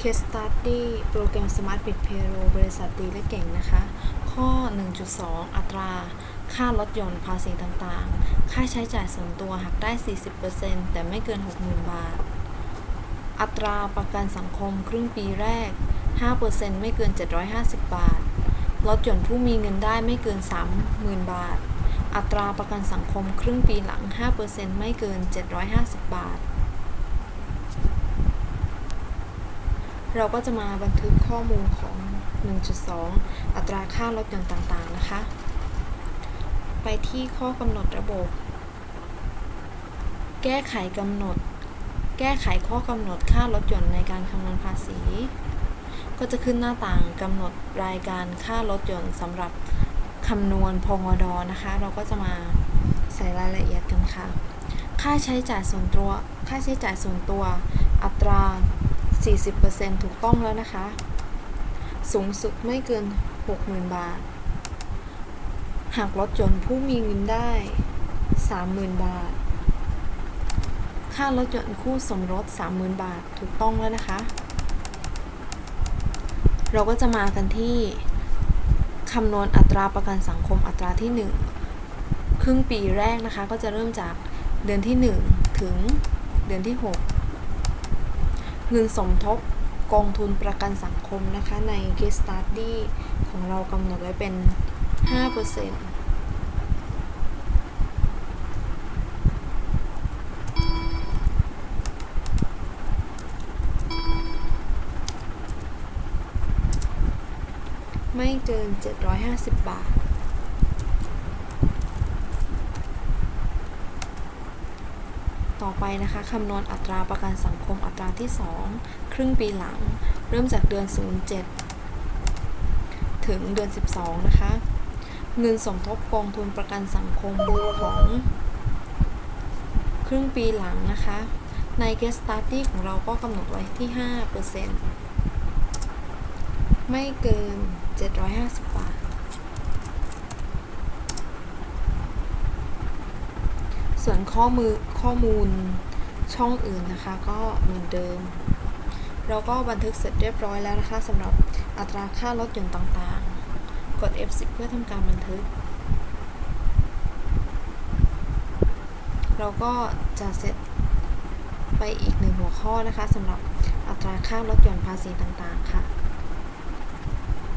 Case Study โปรแกรม Smart Bit Payroll บริษัทดีและเก่งนะคะ ข้อ 1.2 อัตรา ค่ารถยนต์ภาษีต่างๆ ค่าใช้จ่ายส่วนตัวหักได้ 40%แต่ไม่เกิน 60,000 บาท อัตราประกันสังคมครึ่งปีแรก 5%ไม่เกิน 750 บาทรถยนต์ผู้มีเงินได้ไม่เกิน 30,000 บาท อัตราประกันสังคมครึ่งปีหลัง 5%ไม่เกิน 750 บาท เราก็จะมาบันทึกข้อมูลของ 1.2 อัตราค่ารถยนต์ต่างๆนะคะ ไปที่ข้อกำหนดระบบ แก้ไขกำหนด แก้ไขข้อกำหนดค่ารถยนต์ในการคำนวณภาษี ก็จะขึ้นหน้าต่างกำหนดรายการค่ารถยนต์สำหรับคำนวณพงอดนะคะ เราก็จะมาใส่รายละเอียดกันค่ะ ค่าใช้จ่ายส่วนตัว ค่าใช้จ่ายส่วนตัว อัตรา 40%ถูกต้องแล้วนะคะ สูงสุดไม่เกิน 60,000 บาท หากรถยนต์ผู้มีเงินได้ 30,000 บาท ค่ารถยนต์คู่สมรส 30,000 บาทถูกต้องแล้วนะคะ เราก็จะมากันที่คำนวณอัตราประกันสังคมอัตราที่ 1 ครึ่งปีแรกนะคะ ก็จะเริ่มจากเดือนที่ 1 ถึงเดือนที่ 6 เงินสมทบกองทุนประกันสังคมนะคะ ใน Case Study ของเรากำหนดไว้เป็น 5%ไม่เกิน 750 บาท ต่อไปนะคะคำนวณอัตราประกันสังคมอัตราที่ 2 ครึ่งปีหลัง เริ่มจากเดือน 07 ถึงเดือน 12 นะคะ เงินสมทบกองทุนประกันสังคมของ ครึ่งปีหลังนะคะ ใน Case Study ของเราก็กำหนดไว้ที่ 5%ไม่เกิน 750 บาท ส่วนข้อมือข้อมูลช่องอื่นนะคะ ก็เหมือนเดิม เราก็บันทึกเสร็จเรียบร้อยแล้วนะคะสำหรับอัตราค่ารถยนต์ต่างๆ กด F10 เพื่อทำการบันทึก เราก็จะเสร็จไปอีกหนึ่งหัวข้อนะคะสำหรับอัตราค่ารถยนต์ภาษีต่างๆค่ะ